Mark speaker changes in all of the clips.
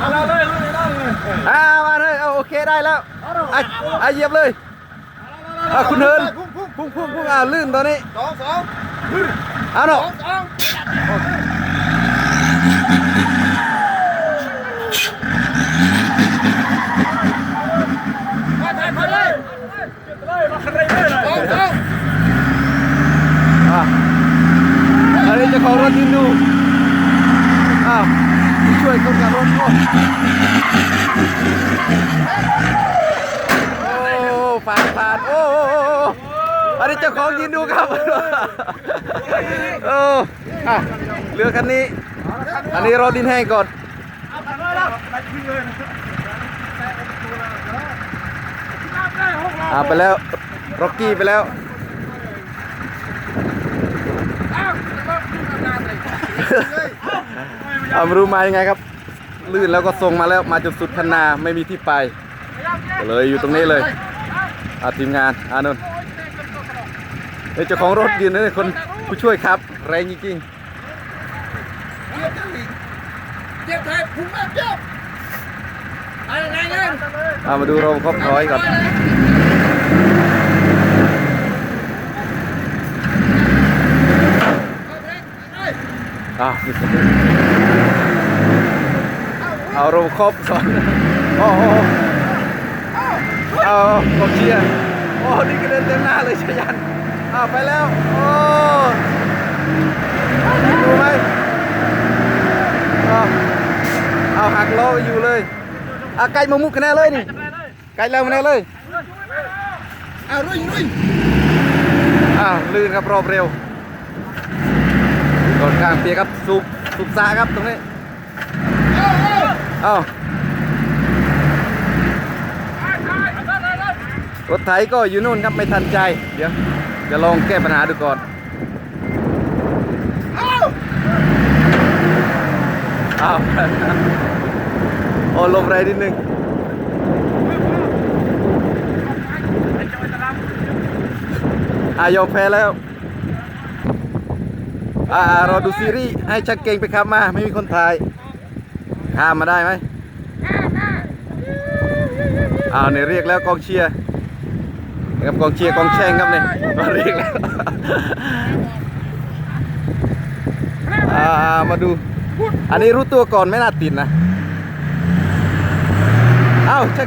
Speaker 1: อาเลยเลยเลยเลย
Speaker 2: อ่ามาเลยเอาโอเคได้แล้วอะอะเหยียบเลยอะคุณเฮิน
Speaker 1: พุ่งพุ่ง
Speaker 2: พุ่งพุ่งพุ่งอ่าลื่นตอนนี้
Speaker 1: สองสอง
Speaker 2: เอาเนาะ
Speaker 1: สองสองมาถ่ายมาเลยเลยมาขันเลยสองสอง
Speaker 2: อะอันนี้เจะของรถยืนดูอ้าวช่วยคนขับรถก่อน โอ้ผ่านผ่านโอ้โอ้โอ้โอ้อันนี้เจ้าของยืนดูครับโอ้อะเรือคันนี้ อันนี้รอดินแห้งก่อน
Speaker 1: เอาถ่ายมาแล้วไปขึ้นเลย
Speaker 2: อ่าไปแล้วร็อกกี้ไปแล้วเอามารู้มายังไงครับ ลื่นแล้วก็ส่งมาแล้วมาจนสุดคันนาไม่มีที่ไปเลยอยู่ตรงนี้เลยอาทีมงานอานนท์เจ้าของรถยืนนี่คนผู้ช่วยครับ แรงจริง
Speaker 1: เจ็บไทยพุ่งมาเจ็บอะไรเงี้ย
Speaker 2: ๆเอามาดูโรบครบร้อยก่อนอ้าว เดินเอาโรบครบก่อนโอ้โหเอากองเชียร์โอ้นี่ก็เดินเต็มหน้าเลยชยันอ้าวไปแล้ว โอ้ดูไหมเอาเอาหักล้อไปอยู่เลยอาไก่มามุกคะแนนเลยนี่ไก่แล้วมาแน่เลย
Speaker 1: เอารุ่ยรุ่ย
Speaker 2: อ่าลื่นครับรอบเร็วก่อนข้างเปียกครับสูบสูบซาครับตรงนี้
Speaker 1: เอา้า
Speaker 2: รถไถก็อยู่นู่นครับไม่ทันใจ เดี๋ยวจะลองแก้ปัญหาดูก่อน
Speaker 1: เอา
Speaker 2: อ้าวโอ้ลมแรงนิดนึงอายอมแพ้แล้วอ่ารอดูซีรีส์ให้ชักเก่งไปครับมา ไม่มีคนถ่าย ข้ามมาได้ไหมอ้าวเนี่ยเรียกแล้วกองเชียร์ครับกองเชียร์กองแช่งครับเนี่ยมาเรียกแล้วอ่ามาดู อันนี้รู้ตัวก่อนไม่น่าติดนะเอ้าจะ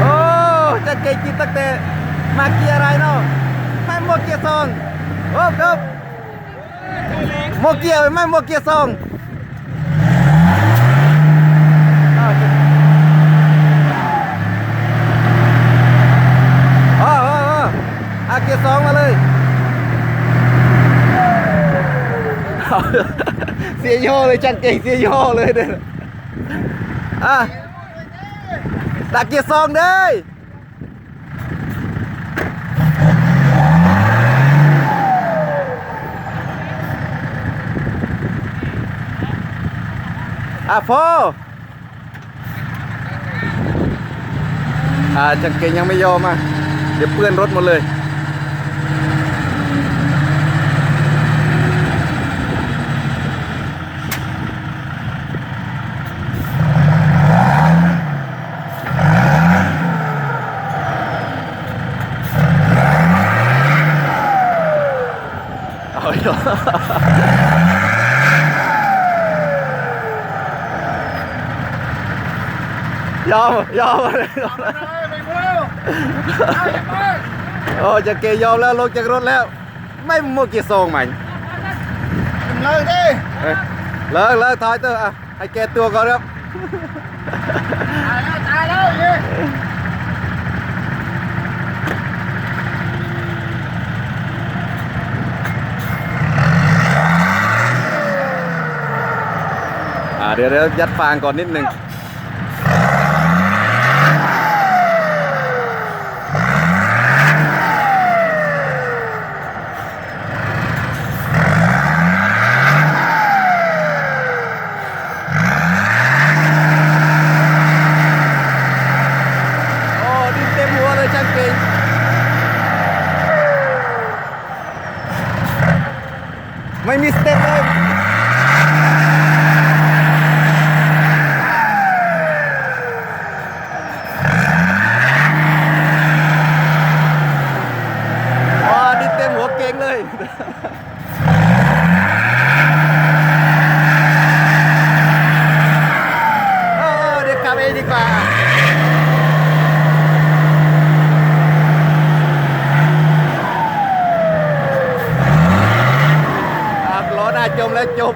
Speaker 2: โอ้จะเก่งกินตั้งแต่มาเกียร์อะไรเนาะไม่โมเกียร์ซองโอ้ครับโมเกียร์ไม่โมเกียร์ซองอ้าวจะอ๋ออ๋ออ๋อ อาเกียร์ซองมาเลยเสียย่อเลยจันเก่งเสียย่อเลยเด้ออะตักเกียร์ซองเด้ยอะพออ่าจันเก่งยังไม่ยอมอะเดี๋ยวเปื้อนรถหมดเลย เอาอีกแล้วยอมยอมเลยยอมแล้ว
Speaker 1: ไม่เร็วเอาอย่าไป
Speaker 2: โอ้จะเกยยอมแล้วลงจากรถแล้ว ไม่โมเกียร์ซองใหม่
Speaker 1: เลยดิ
Speaker 2: เอ้ยเลิกเลิกถอยเตอร์อะให้แกตัวก่อนครับ
Speaker 1: ตายแล้วตายแล้ว
Speaker 2: เดี๋ยวเดี๋ยวยัดฟางก่อนนิดนึง องเลย เออเดี๋ยวกลับเองดีกว่าล้อหน้าจมแล้วจบ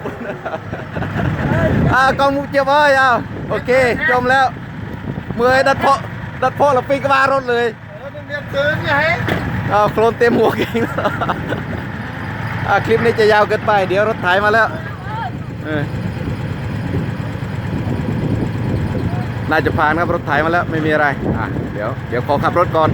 Speaker 2: อ่ากองมุกเจ็บเอ้ยอ้าวโอเค จมแล้วเมื่อยดัดเพาะดัดเพาะเราปีกบ้ารถเลย
Speaker 1: เออเป็นเดือนเกินไง
Speaker 2: อาโคลนเต็มหัวเก่งอ่าคลิปนี้จะยาวเกินไป เดี๋ยวรถไถมาแล้วเออน่าจะผ่านครับรถไถมาแล้วไม่มีอะไรอะเดี๋ยวเดี๋ยวขอขับรถก่อน